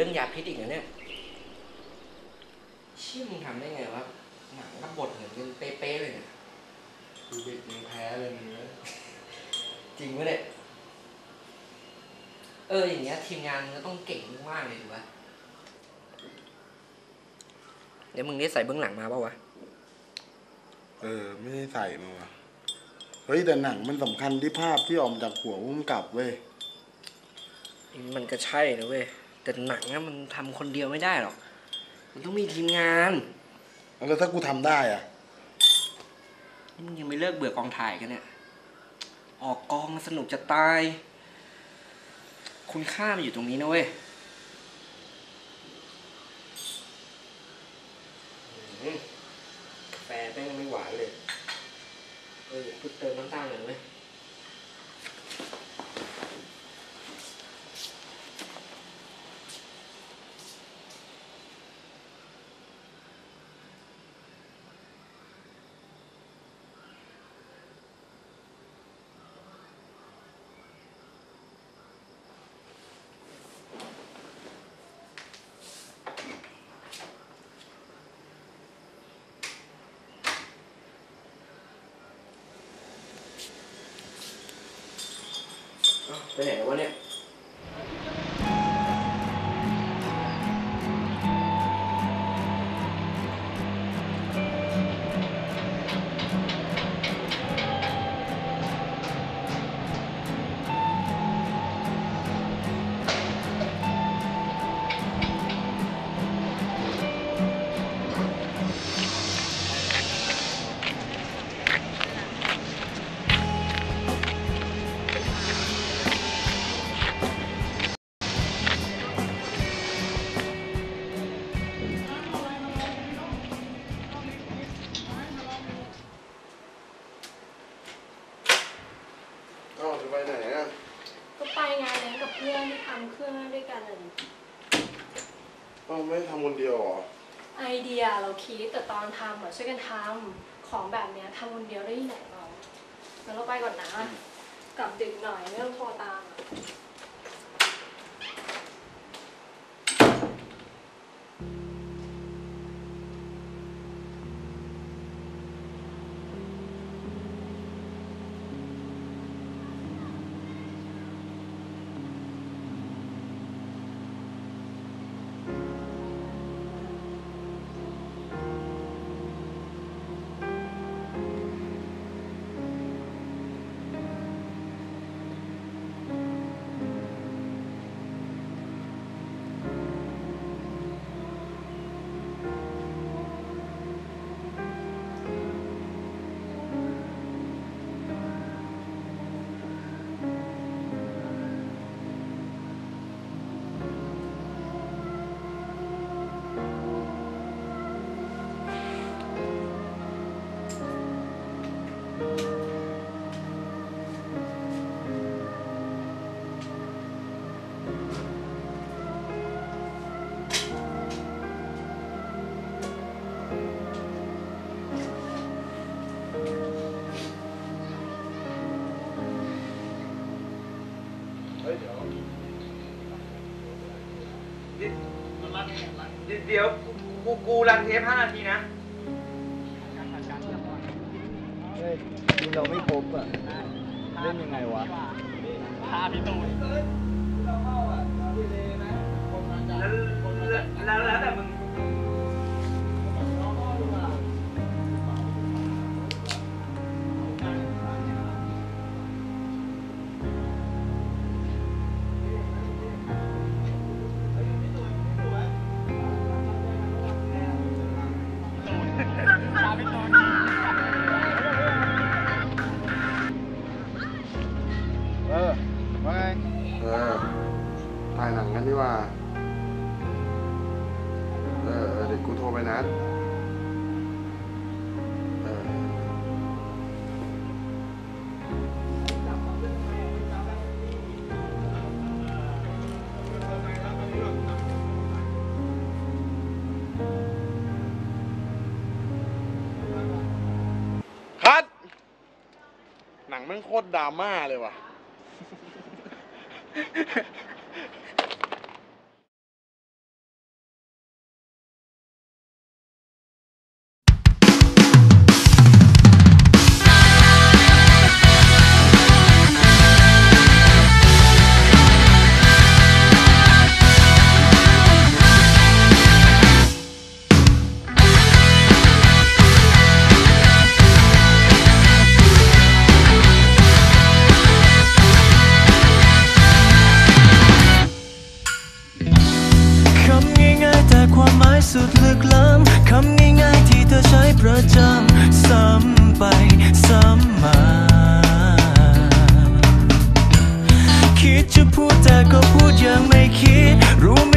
เรื่องยาพิษอีกนะเนี่ยเชี่ยมึงทำได้ไงวะหนังกับบทเหมือนกันเป๊ะๆเลยเนี่ยดูเด็กยังแพ้เลยมึงนะจริงวะเนี่ยเอออย่างเงี้ยทีมงานมึงก็ต้องเก่งมากๆเลยถูกปะเดี๋ยวมึงได้ใส่เบื้องหลังมาเปล่าวะเออ ไม่ได้ใส่มาว่ะเฮ้ยแต่หนังมันสำคัญที่ภาพที่ออกมาจากหัวพุ่มกับเว้ยมันก็ใช่นะเว้ย แต่หนังอะมันทำคนเดียวไม่ได้หรอก มันต้องมีทีมงานแล้วถ้ากูทำได้อะนี่มึงยังไม่เลิกเบื่อกองถ่ายกันเนี่ย ออกกองมันสนุกจะตาย คุณค่ามันอยู่ตรงนี้นะเว้ยอืมกาแฟแม่งไม่หวานเลย เออพูดเติมน้ำตาลหน่อยไหมอ้าวไปไหนแำเครื่องด้วยกันน่ะดิต้องไม่ทำคนเดียวเหรอ ไอเดียเราคิดแต่ตอนทำอะช่วยกันทำของแบบเนี้ยทำคนเดียวได้ที่ไหนเรางั้นเราไปก่อนนะ กลับดึกหน่อยไม่ต้องโทรตามอะ เดี๋ยวกูกูรันเทปห้านาทีนะเฮ้ยทีมเราไม่ครบอะ เล่นยังไงวะแล้วแล้วแล้วแต่มึง กูโทรไปนัดเออคัดหนังแม่งโคตรดราม่าเลยว่ะ ก็พูดยังไม่คิดรู้